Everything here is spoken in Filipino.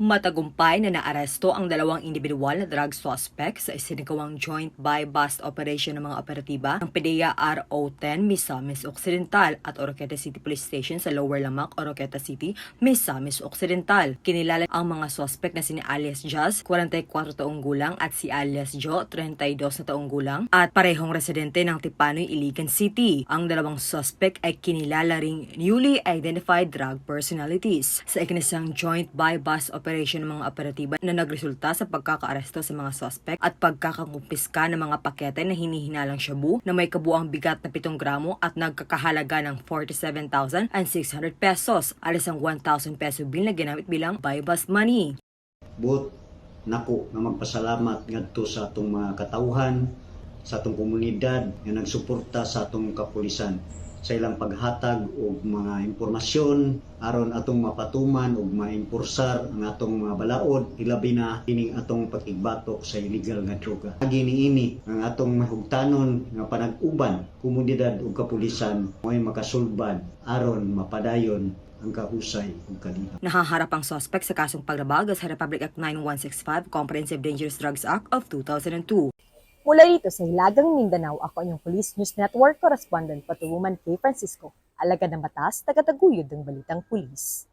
Matagumpay na naaresto ang dalawang individual na drug suspect sa isinagawang joint buy-bust operation ng mga operatiba ng PDEA RO-10 Misamis Occidental at Oroqueta City Police Station sa Lower Lamak, Oroqueta City, Misamis Occidental. Kinilala ang mga suspect na sini alias Jazz, 44 taong gulang at si alias Joe, 32 na taong gulang at parehong residente ng Tipanoy, Iligan City. Ang dalawang suspect ay kinilala ring newly identified drug personalities sa ikinisang joint buy-bust operation ng mga operatiba na nagresulta sa pagkakaaresto sa mga suspect at pagkakakumpiska ng mga pakete na hinihinalang shabu na may kabuang bigat na 7 gramo at nagkakahalaga ng 47,600 pesos alis ang 1,000 peso bill na ginamit bilang buy-bust money. buot nako nga magpasalamat ngadto sa atong mga katawhan sa atong komunidad nga nagsuporta sa atong kapulisan sa ilang paghatag og mga impormasyon aron atong mapatuman og maimpursar ang atong mga balaod ilabi na kining atong pakigbatok sa illegal nga droga. Agi niini ang atong mahugtanon nga panag-uban komunidad ug kapulisan mo'y makasulbad aron mapadayon ang kahusay ug kaliha. Nahaharap ang suspect sa kasong pagrabag sa Republic Act 9165 Comprehensive Dangerous Drugs Act of 2002. Mula rito sa Hilagang Mindanao, ako ang Police News Network Correspondent Patuwoman K. Francisco. Alagad ng batas, tagataguyod ng balitang pulis.